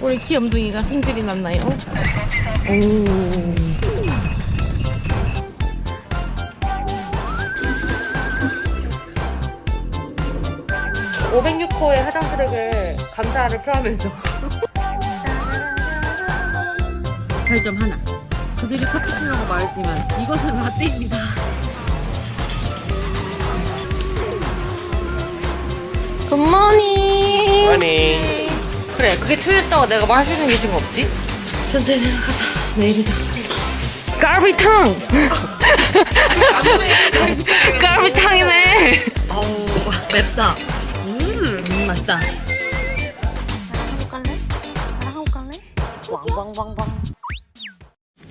우리 귀염둥이가 승질이 났나요? 오. 506호의 화장실에게 감사를 표하면서 별점 하나 그들이 커피티라고 말했지만 이것은 라떼입니다 굿모닝 morning. 그래 그게 틀렸다고 내가 뭐 할 수 있는 게 지금 없지? 천천히 생각하자. 내일이다. 까비탕! 까비탕이네. 어우 맵다. 음, 음 맛있다.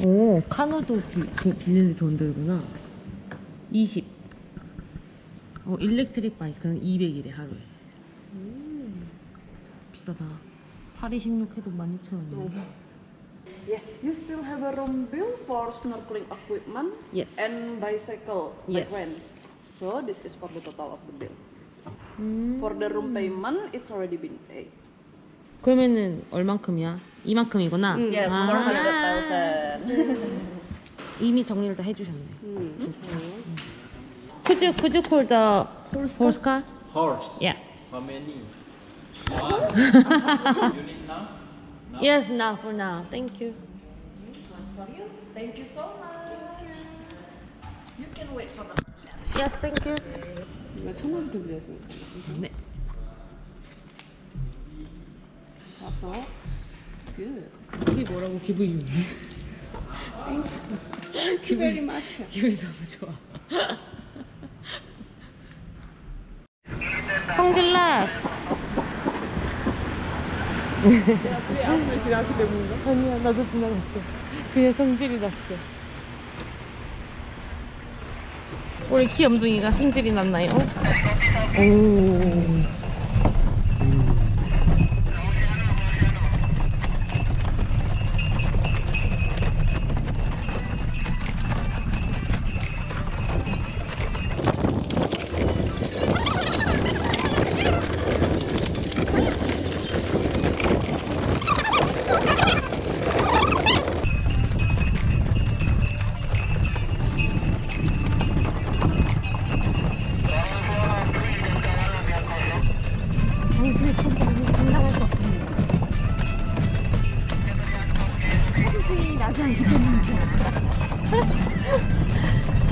오 카노도 비, 그 빌리는 돈 들구나. 20 어, 일렉트릭 바이크는 200이래 하루에. 비싸다 8, 26 해도 16,000원이네 Yeah, you still have a room bill for snorkeling equipment Yes. and bicycle Yes. like rent. So this is for the total of the bill. 음. For the room payment, it's already been paid. 그러면은 얼만큼이야? 이만큼이구나. Yes, 아. 400,000. 이미 정리를 다 해주셨네. Could you could you call the horse car? Horse. Yeah. How many? You need now? Yes, now for now. Thank you. for you. Thank you so much. You can wait for the Yes, thank you. 이거 천 원부터 빌렸으니까. 네. 와서 good. 이게 뭐라고 기분이 좋네. Thank you very much. 기분이 너무 좋아. 선글라스. 우리 앞을 지나기 때문인가? 아니야, 나도 지나갔어. 그냥 성질이 났어. 우리 귀염둥이가 성질이 났나요? 오.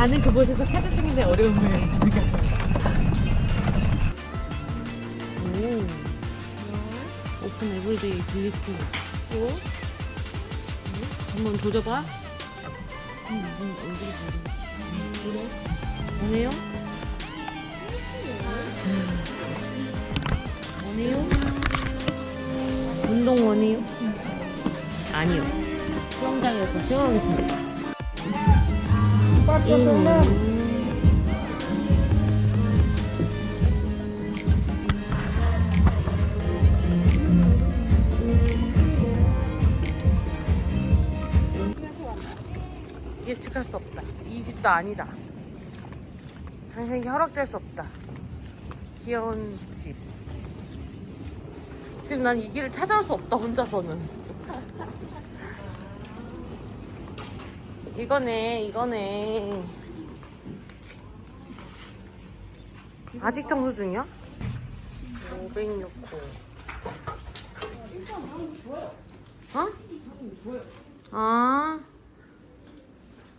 가는 그곳에서 카드 쓰는 데 어려움을 느꼈어요. 오. 오픈 에브리데이 블리스. 오. 한번 조져봐. 음, 음, 얼굴이 보여. 뭐네요? 뭐네요? 운동 원해요? 아니요. 수영장에서 수영하겠습니다. 예측할 수 없다. 이 집도 아니다. 평생 허락될 수 없다. 귀여운 집. 지금 난 이 길을 찾아올 수 없다, 혼자서는. 이거네, 이거네. 아직 청소 중이야? 506호. 어? 아.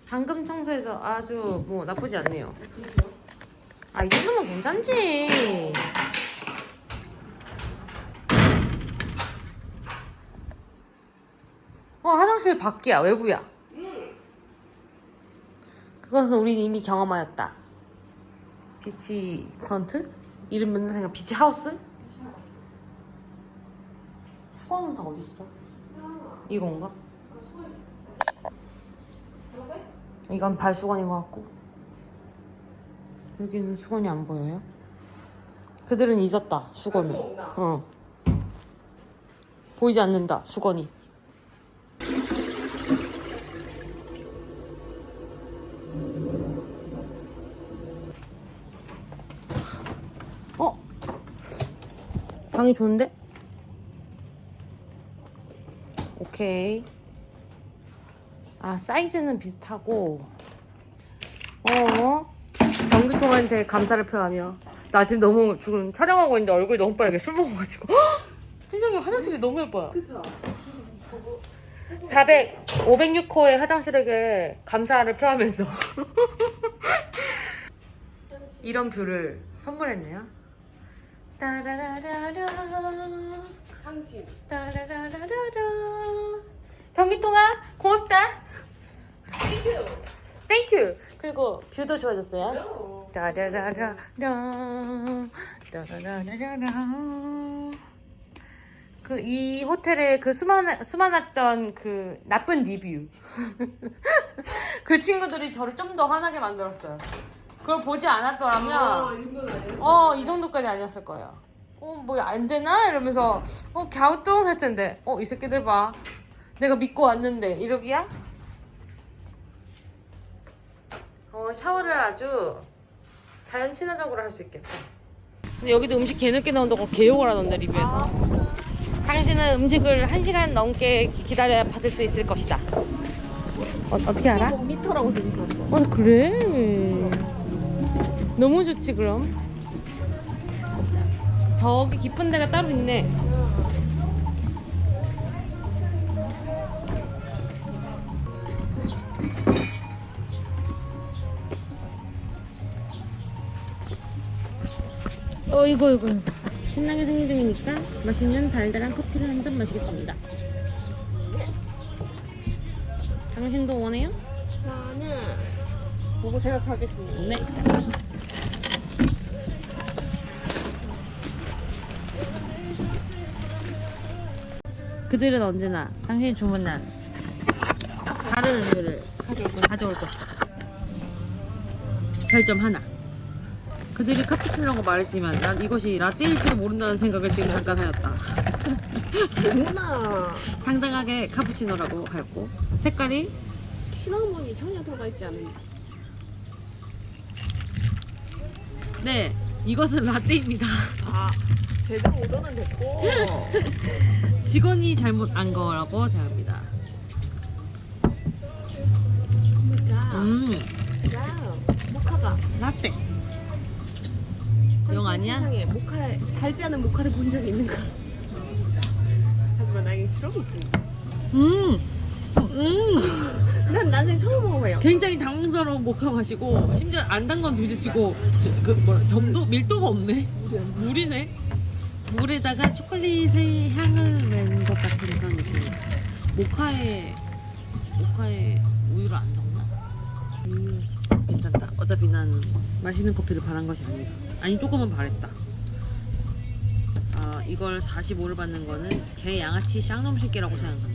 방금 청소해서 아주 뭐 나쁘지 않네요. 아, 이 정도면 괜찮지. 어, 화장실 밖이야, 외부야. 그것은 우린 이미 경험하였다. 비치 프런트? 이름 맨날 생각 비치 하우스? 수건은 다 어딨어? 이건가? 이건 발수건인 것 같고 여기는 수건이 안 보여요? 그들은 잊었다 수건을 어. 보이지 않는다 수건이 어? 방이 좋은데? 오케이. 아, 사이즈는 비슷하고. 어. 경기통한테 감사를 표하며. 나 지금 너무 지금 촬영하고 있는데 얼굴이 너무 빨개. 술 먹어가지고. 팀장이 화장실이 너무 예뻐요. 그죠? 400, 506호의 화장실에게 감사를 표하면서. 이런 뷰를 선물했네요. 따라라라라. 당신. 따라라라라. 변기통아 고맙다. Thank you. 땡큐. 그리고 뷰도 좋아졌어요. 따라라라라. 따라라라라. 그 이 호텔에 그 수만 수많았던 그 나쁜 리뷰. 그 친구들이 저를 좀 더 화나게 만들었어요. 그걸 보지 아, 않았더라면 이 정도는 아니었어. 어, 이 정도까지 아니었을 거예요. 어, 뭐 안 되나? 이러면서 어, 갸우뚱했을 텐데. 어, 이 새끼들 봐. 내가 믿고 왔는데 이러기야? 어, 샤워를 아주 자연 친화적으로 할 수 있겠어. 근데 여기도 음식 개늦게 나온다고 개욕을 하던데 리뷰에서. 당신은 음식을 1시간 넘게 기다려야 받을 수 있을 것이다. 어, 어떻게 알아? 미터라고 돼 있어. 어 그래 너무 좋지 그럼 저기 깊은 데가 따로 있네 어 이거 이거. 신나게 생일 중이니까 맛있는 달달한 커피를 한 잔 마시겠습니다 당신도 원해요? 나는 보고 생각하겠습니다. 네. 그들은 언제나 당신이 주문한 다른 음료를 가져올 것이다. 별점 하나. 그들이 카푸치노라고 말했지만 난 이것이 라떼일지도 모른다는 생각을 지금 잠깐 하였다. 너무나 당당하게 카푸치노라고 하였고 색깔이 시나몬이 전혀 들어가 있지 않은데. 네 이것은 라떼입니다. 아, 제대로 오더는 됐고. 직원이 잘못 안 거라고 생각합니다. 음, 야, 모카가. 라떼. 영 아니야? 세상에 모카 달지 않은 모카를 본 적이 있는가? 하지만 나에게 실험이 있습니다. 음, 음. 난 난생 처음 먹어봐요. 굉장히 당황스러운 모카 마시고 심지어 안 단 건 둘째치고 그 뭐라 점도 밀도가 없네. 물이네. 물에다가 초콜릿의 향을 낸 것 같은 그런 느낌. 모카에 모카에 우유를 안 넣나? 음, 괜찮다. 어차피 난 맛있는 커피를 바란 것이 아니다. 아니 조금은 바랬다. 아 이걸 45를 받는 거는 개 양아치 쌍놈 새끼라고 생각한다.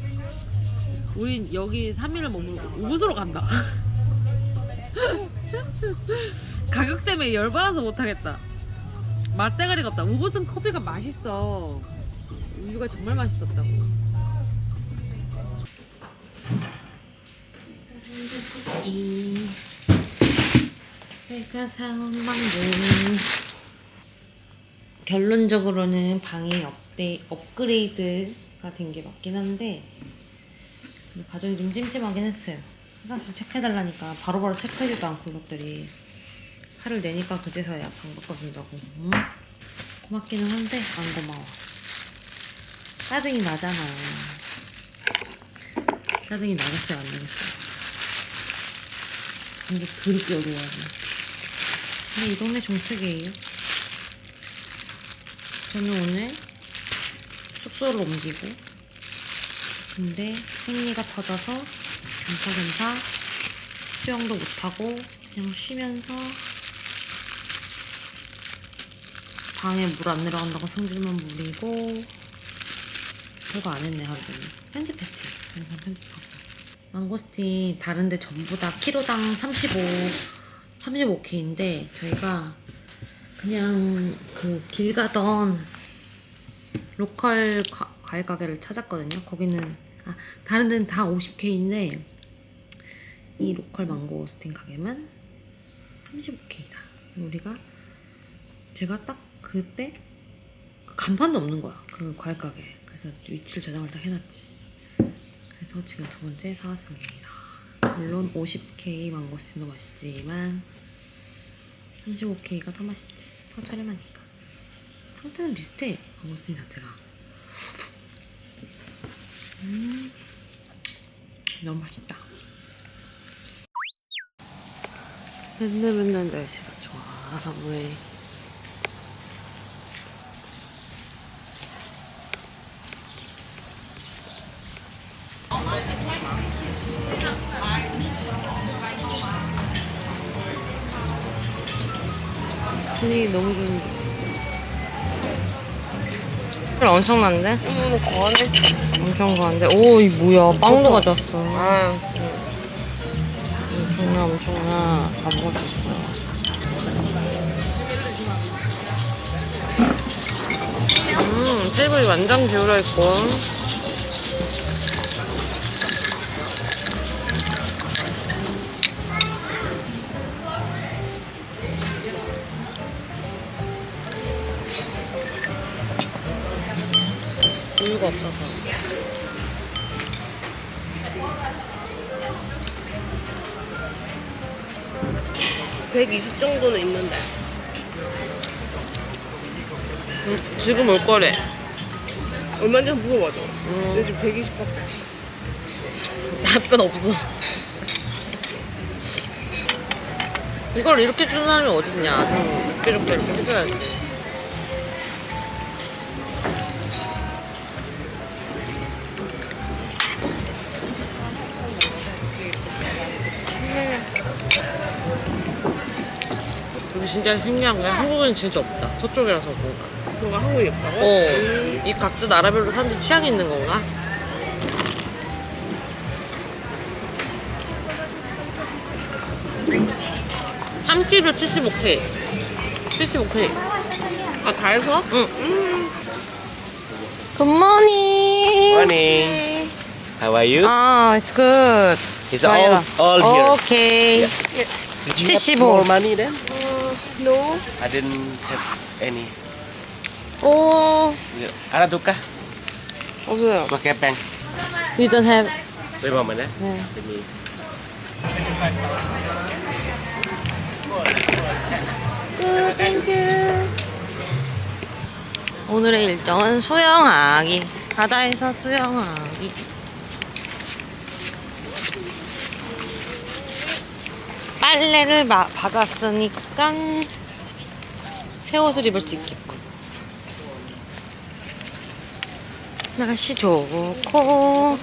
우린 여기 3일을 머물고 우붓으로 간다. 가격 때문에 열받아서 못하겠다. 맛대가리가 없다. 우붓은 커피가 맛있어. 우유가 정말 맛있었다고. 이 내가 사온 망고 결론적으로는 방이 업데, 업그레이드가 된 게 맞긴 한데 근데 과정이 좀 찜찜하긴 했어요. 화장실 체크해달라니까 바로바로 체크해주도 않고 이것들이 화를 내니까 그제서야 방 바꿔준다고. 응? 고맙기는 한데 안 고마워. 짜증이 나잖아. 짜증이 나겠어요, 안 나겠어요? 근데 그렇게 어려워하지. 근데 이 동네 정책이에요. 저는 오늘 숙소를 옮기고 근데 생리가 터져서 겸사겸사 수영도 못하고 그냥 쉬면서 방에 물 안 내려간다고 성질만 부리고 별거 안 했네 하루 종일 편집했지 영상 편집하고 망고스틴 다른데 전부 다 키로당 35 35K인데 저희가 그냥 그 길 가던 로컬 과, 과일 가게를 찾았거든요. 거기는 아 다른 데는 다 50K인데 이 로컬 망고스틴 가게만 35K다. 우리가 제가 딱 그때 그 간판도 없는 거야. 그 과일 가게. 그래서 위치를 저장을 딱 해놨지. 그래서 지금 두 번째 사왔습니다. 물론 50K 망고스틴도 맛있지만 35K가 더 맛있지. 더 저렴하니까. 상태는 비슷해. 망고스틴 자체가. 음, 너무 맛있다. 맨날 맨날 날씨가 좋아. 왜? 분위기 너무 좋은데. 엄청난데? 음, 거네. 엄청 좋아한데. 오, 이 뭐야. 빵도 가져왔어. 아, 엄청나, 엄청나. 다 있어. 음, 테이블이 완전 기울어 있고. 120 정도는 있는데. 음, 지금 올 거래. 얼마 전에 물어봐줘. 음, 요즘 120밖에. 답변 없어. 이걸 이렇게 주는 사람이 어딨냐. 좀 좋게 좋게 이렇게 해줘야지. 진짜 신기한 게 한국은 진짜 없다. 서쪽이라서 뭔가. 너가 한국에 있다고? 어, 이 각자 나라별로 사람들이 취향이 있는 건가? 삼키로 75K. 75K. 아, 다 해서? 응. 굿모닝. Morning. How are you? 아, it's good. It's all all here. 오케이. Did you have 75. more money then? No. I didn't have any. 오, Ada tukah? 없어요. Pakai peng. you don't have. Wait a moment, eh? 네. Me. 굿, 땡큐. 오늘의 일정은 수영하기. 바다에서 수영하기. 빨래를 마- 받았으니까 새 옷을 입을 수 있겠군. 날씨 좋고.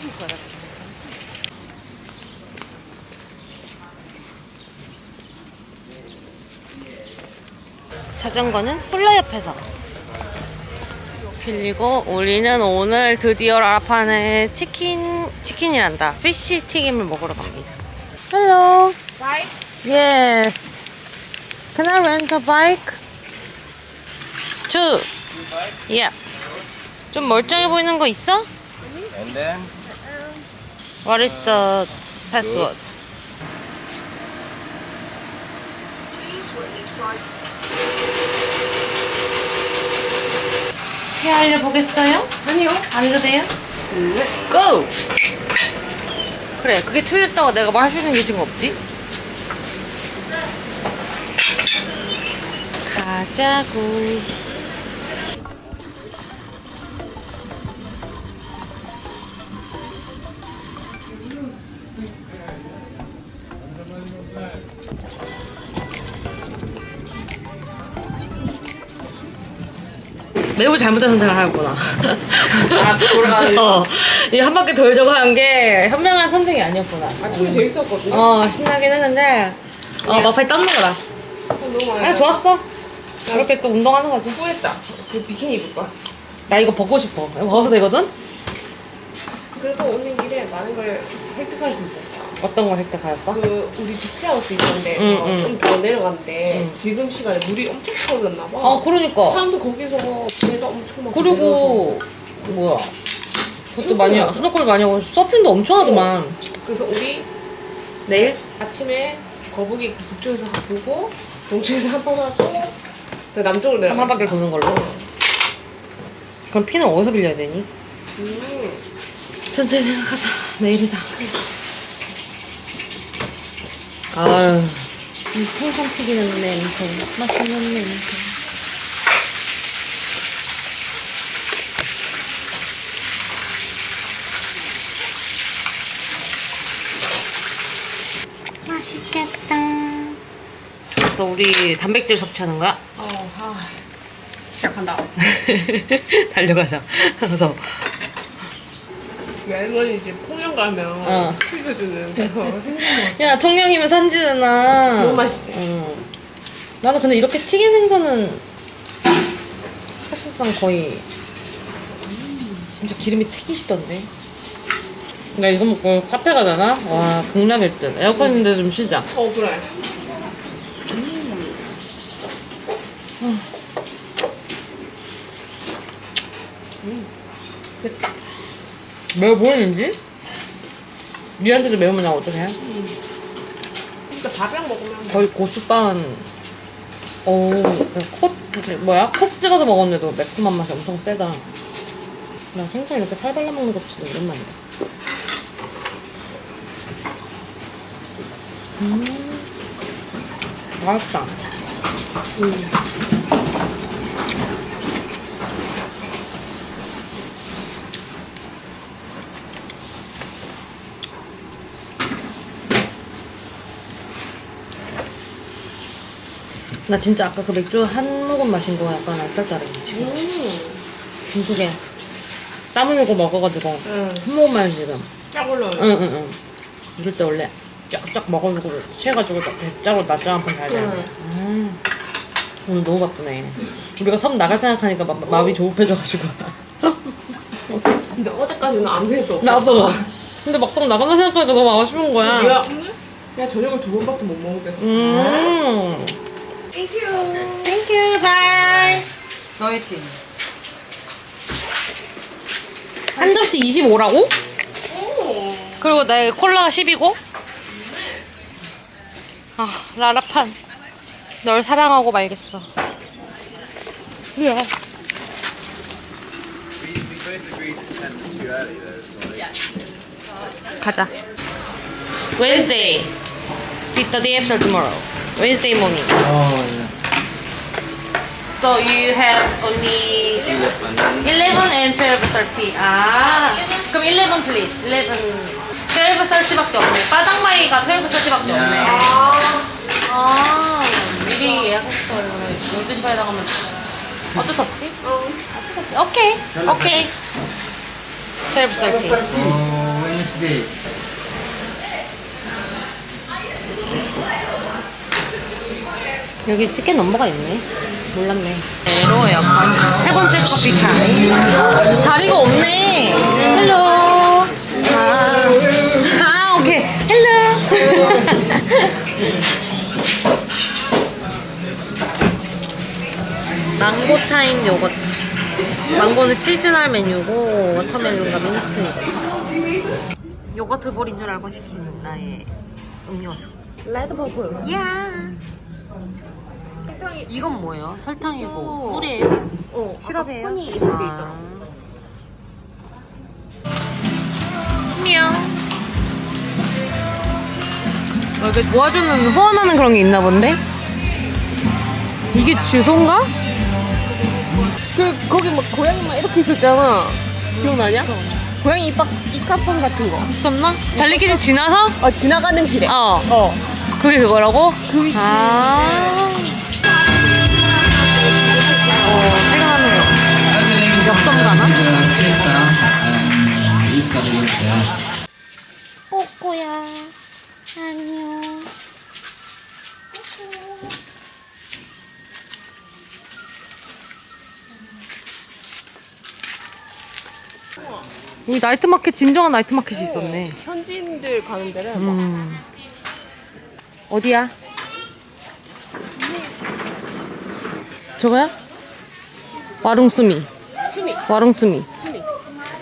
자전거는 홀라 옆에서 빌리고 우리는 오늘 드디어 라파네 치킨 치킨이란다 피쉬 튀김을 먹으러 갑니다. Hello. Bye. Yes. Can I rent a bike? Two. Yeah. 좀 멀쩡해 보이는 거 있어? And then What is the password? 새 알려보겠어요? 아니요. 안 해도 돼요? 네. Go! 그래, 그게 틀렸다고 내가 뭐 할 수 있는 게 지금 없지? 가자고. 매우 잘못된 선택을 하였구나. 아, 돌아가는 거? 어, 이한 바퀴 돌자고 한 게 현명한 선택이 아니었구나. 아침에 재밌었거든. 어, 신나긴 했는데, 어, 막판에 땀는 거다. 너무 많이. 아니, 좋았어. 그렇게 또 운동하는 거지. 후했다. 그 비키니 입을 거야. 나 이거 벗고 싶어. 이거 벗어도 되거든? 그래도 오는 길에 많은 걸 획득할 수 있었어. 어떤 걸 획득하였어? 그 우리 비치하우스 있는데 응, 응. 좀더 내려갔는데 응. 지금 시간에 물이 엄청 차올랐나 봐. 아, 그러니까. 사람도 거기서 배가 엄청 많고 그리고, 뭐야. 그것도 많이, 하- 스노클 많이 하고, 서핑도 엄청 하더만. 내려서. 그래서 우리 내일? 아침에 거북이 그 북쪽에서 보고 동쪽에서 한 번 하고 저 남쪽으로 내려가. 한 바퀴 도는 걸로. 그럼 피는 어디서 빌려야 되니? 음. 천천히 생각하자. 내일이다. 아유. 이 생선 튀기는 냄새. 맛있는 냄새. 맛있겠다. 그래서 우리 단백질 섭취하는 거야? 시작한다. 달려가자. 그래서 멜론이 이제 풍년 가면 어. 튀겨 주는 그래서 생선 야 청량이면 산지잖아. 너무 맛있지? 응. 나는 근데 이렇게 튀긴 생선은 사실상 거의 진짜 기름이 튀기시던데. 나 이거 먹고 카페 가잖아? 와 극락일 듯. 에어컨 있는데 좀 쉬자. 어 그래. 매워 보이는지? 니한테도 매우면 나 어떡해? 그러니까 밥이랑 먹으면 거의 고춧빵은 어우 콧 뭐야 콕 찍어서 먹었는데도 매콤한 맛이 엄청 세다. 나 생선 이렇게 살 발라 먹는 거 진짜 오랜만이다. 음 맛있다. 나 진짜 아까 그 맥주 한 모금 마신 거 약간 알딸딸해 지금. 중속에 땀 흘리고 먹어가지고 응. 한 모금만 지금. 쫙 올라요. 응응응. 이럴 때 원래 쫙쫙 먹어주고 취해가지고 딱 대짜로 낮잠 한번 자야 돼. 응. 음. 오늘 너무 바쁘네. 우리가 섬 나갈 생각하니까 마, 마음이 조급해져가지고. 근데 어제까지는 아무 생각도 없어. 나도. 근데 막상 나간다 생각하니까 너무 아쉬운 거야. 내가 저녁을 두 번밖에 못 먹겠어. 음. 땡큐. 땡큐 바이. 너의 팀. 한 접시 25라고? 그리고 내 콜라가 10이고? 아, 라라판. 널 사랑하고 말겠어. 으아. 가자. Wednesday. The day after tomorrow. Wednesday morning. Oh, yeah. So you have only 11 and 12.30. 아, 그럼 11 please. 11. 12.30밖에 없네. 바닥마이가 12.30밖에 없네. 아. 아, 미리 예약했어요. 12시 반에 나가면 어쩔 수 없지? 어. 오케이. 오케이. 12.30. Oh, Wednesday. 여기 티켓 넘버가 있네. 몰랐네. 에로 약간 세 번째 커피 타임. 자리가 없네. 헬로. 아, 아 오케이. 헬로. 망고 타임 요거트. 망고는 시즈널 메뉴고 워터멜론과 민트. 요거트 볼인 줄 알고 시킨 나의 음료수. 레드버블. 야. 이건 뭐예요? 설탕이고 꿀이에요? 어. 시럽이에요? 이 이렇게. 아. 안녕. 이렇게 도와주는 후원하는 그런 게 있나 본데? 이게 주소인가? 그 거기 막 고양이 막 이렇게 있었잖아. 기억나냐? 고양이 입학 입가판 같은 거. 있었나? 잘리기지 지나서? 어 지나가는 길에. 어. 어. 그게 그거라고? 그 위치. 아. 꼬꼬야. 안녕. 여기 나이트마켓 진정한 나이트마켓이 있었네. 현지인들 가는 데를 막 음. 어디야? 저거야? 와룽수미. 수미. 와룽수미. 수미.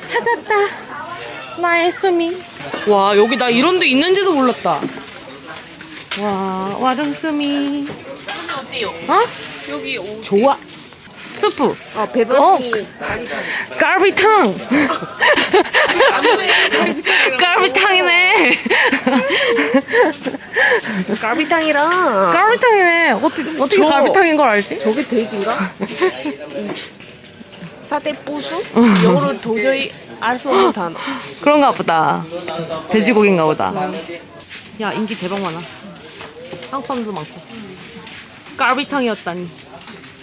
찾았다. 나의 수미. 와, 여기 나 이런 데 있는지도 몰랐다. 와, 와룽수미. 어때요? 어? 여기 오. 좋아. 수프. 어, 어, 베버리. 갈비탕. 갈비탕이네. 갈비탕이랑 갈비탕이네. 어떻게 어떻게 저- 갈비탕인 걸 알지? 저게 돼지인가? 사대 뿌수? 영어로 도저히 알 수 없는 단어. 그런가 보다. 돼지고기인가 보다. 야 인기 대박 많아. 한국 사람도 많고. 갈비탕이었다니.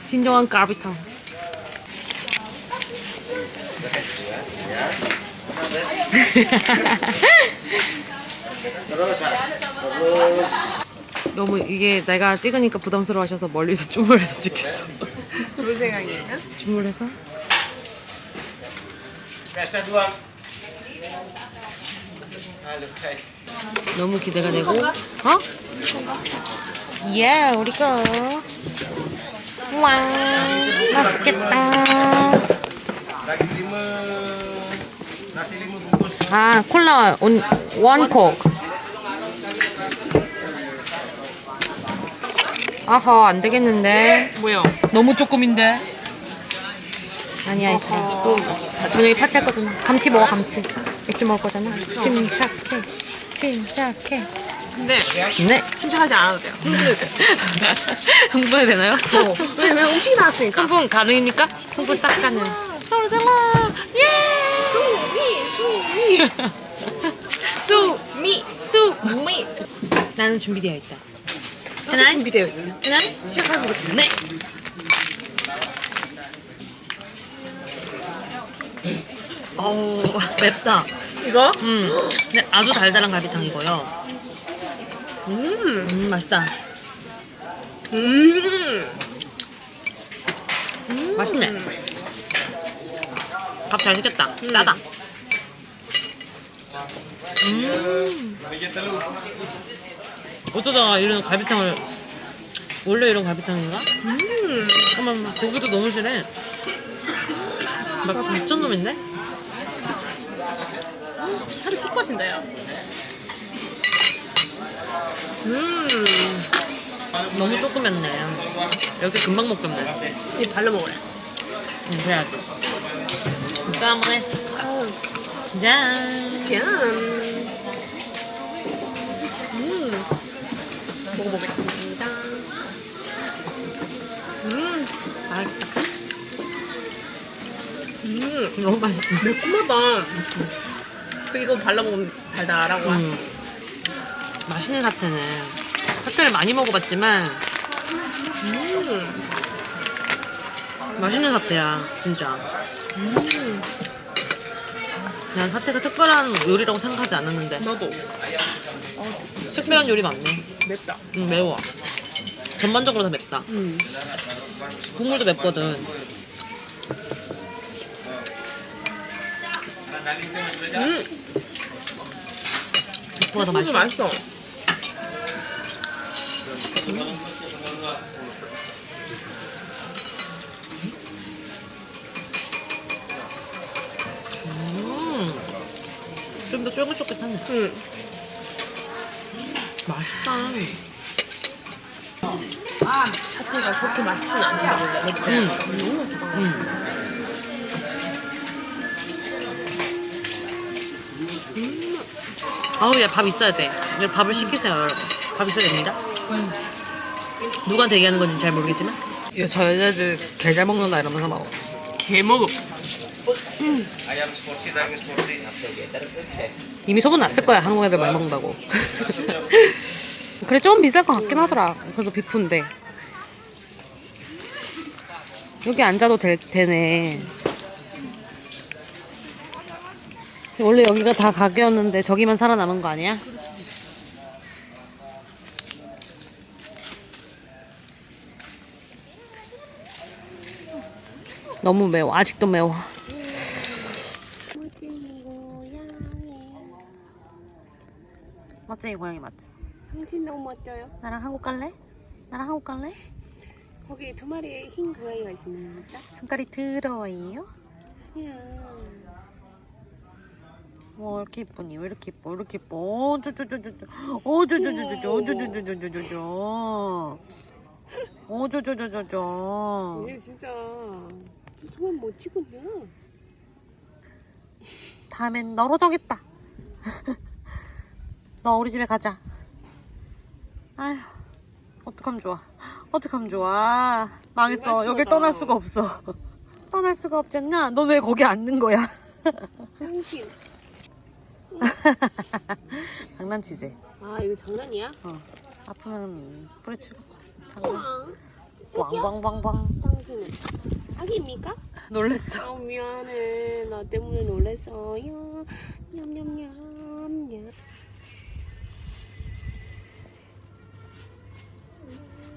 진정한 갈비탕. 너무 이게 내가 찍으니까 부담스러워하셔서 멀리서 주물해서 찍겠어. 좋은 생각이에요? 주물해서? Halo, hai. 너무 기대가 되고 어? 예 우리 거 와, 맛있겠다 Lagi lima. Nasi lima bungkus. 아 콜라 온, 원콕 아하 안 되겠는데 뭐요? 너무 조금인데 아니야 있어 또 저녁에 파티할 거잖아 감튀 먹어 감튀 맥주 먹을 거잖아 침착해 침착해 근데 네 침착하지 않아도 돼요. 흥분해도 돼요. 흥분이 되나요? 어, 왜냐면 음식이 나왔으니까. 흥분 가능입니까? 흥분 싹 가능. 서로 질러! 예! 수! 미! 수! 미! 나는 준비되어 있다. 하나 준비되어 있네요. 하나? 시작해보자. 네. 어우, 맵다. 이거? 음. 근데 아주 달달한 갈비탕이고요. 음. 음, 맛있다. 음. 맛있네. 밥 잘 시켰다. 짜다. Meja telur. 어쩌다가 이런 갈비탕을 원래 이런 갈비탕인가? 음. 잠깐만 고기도 너무 실해 막 미친놈인데? 살이 쏙 빠진다요. 음. 너무 조금했네 이렇게 금방 먹겠네 이제 발라 먹으래. 응 그래야지 이거 한번 해 아우. 짠 짠. 음. 먹어보겠습니다. 음. 맛있다 음. 너무 맛있다 매콤하다. 그 이거 발라먹으면 달달하고. 음. 맛있는 사태네 사태를 많이 먹어봤지만 음. 맛있는 사태야 진짜 음. 난 사태가 특별한 요리라고 생각하지 않았는데 나도. 특별한 요리 맞네 맵다. 응 매워 전반적으로 다 맵다 음. 국물도 맵거든 음. 국보가 더 소주 맛있어 맛있어. 음. 좀더 쫄깃쫄깃하네 응. 맛있다 사태가 그렇게 맛있진 않는다 원래. 너무 맛있다. 음. 아우 야밥 있어야 돼. 밥을 시키세요 여러분. 밥 있어야 됩니다. 누구한테 얘기하는 건지 잘 모르겠지만. 이거 저 여자들 개 잘 먹는다 이러면서 막 개먹음. 이미 소문 났을 거야 한국 애들 많이 먹는다고. 그래 좀 비쌀 것 같긴 하더라. 그래도 비프인데. 여기 앉아도 되, 되네 원래 여기가 다 가게였는데 저기만 살아남은 거 아니야? 너무 매워 아직도 매워 멋쟁이 고양이 맞지? 당신 너무 멋져요. 나랑 한국 갈래? 나랑 한국 갈래? 거기 두 마리의 흰 고양이가 있습니다. 손가락이 더러워요? 이야. 와 이렇게 이쁘니 왜 이렇게 이뻐 왜 이렇게 이뻐 어쭈쭈쭈쭈쭈 어쭈쭈쭈쭈쭈 어쭈쭈쭈쭈쭈쭈 어, 저저저저저. 얘 진짜 정말 못 찍었냐? 다음엔 너로 정했다. 너 우리 집에 가자. 아휴, 어떡하면 좋아. 어떡하면 좋아. 망했어. 여길 떠날 수가 없어. 떠날 수가 없잖냐? 너왜 거기 앉는 거야? 당신. 장난치지? 아 이거 장난이야? 아프면 뿌리치고. 장난. 새끼야? 왕왕왕왕. 당신은 아기입니까? 놀랬어. 아 미안해 나 때문에 놀랬어 야 냠냠냠 냠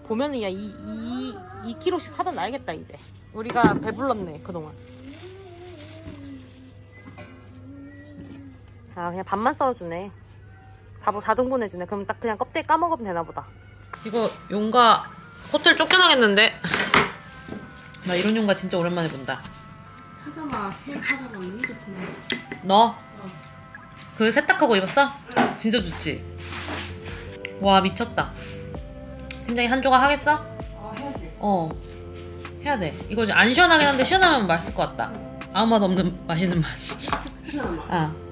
보면은 야, 이, 이, 2kg씩 사다 놔야겠다, 이제. 우리가 배불렀네, 그동안. 아, 그냥 반만 썰어주네. 4, 4등분 해주네. 그럼 딱 그냥 껍데기 까먹으면 되나 보다. 이거 용가 호텔 쫓겨나겠는데? 나 이런 용가 진짜 오랜만에 본다. 파자마 새 파자마 너무 좋구나 너? 그 세탁하고 입었어? 진짜 좋지? 와, 미쳤다. 팀장이 한 조각 하겠어? 어, 해야지. 어 해야 돼 이거 이제 안 시원하긴 한데 시원하면 맛있을 것 같다 아무 맛 없는 맛있는 맛 시원한 맛 아.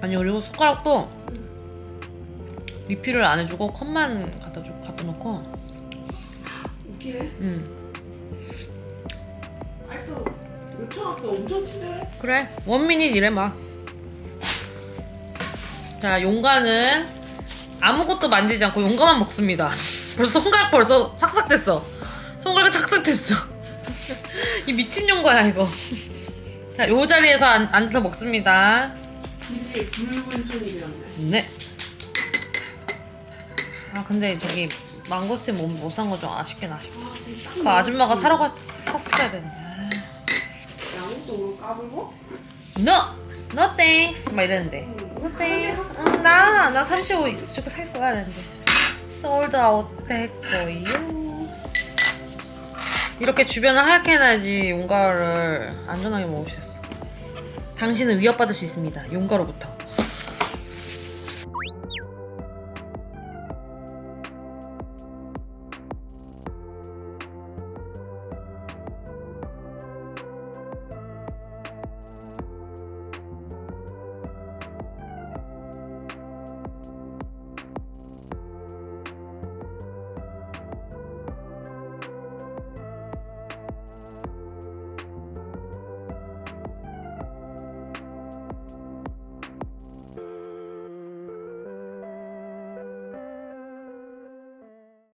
아니 그리고 숟가락도 리필을 안 해주고 컵만 갖다 줘 갖다 놓고. 웃기네. 음 아니 또 요청할 때 엄청 친절해. 그래 원미닛 이래 막자 용가는 아무것도 만지지 않고 용가만 먹습니다. 벌써 손가락 벌써 착삭됐어. 손가락 착삭됐어. 이 미친 용가야 이거. 자 요 자리에서 앉, 앉아서 먹습니다 이게 붉은 손이었네. 네. 아 근데 저기 망고스틴 못산 거 좀 아쉽긴 아쉽다. 그 아줌마가 사러 갔 샀어야 되는데 아. 양쪽으로 까불고. No, no thanks! 막 이랬는데. No thanks. 응, 나, 나 35 있어 저거 살 거야 이랬는데. Sold out 됐고요. 이렇게 주변을 하얗게 해놔야지 용가를 안전하게 먹을 수 있어 당신은 위협받을 수 있습니다. 용가로부터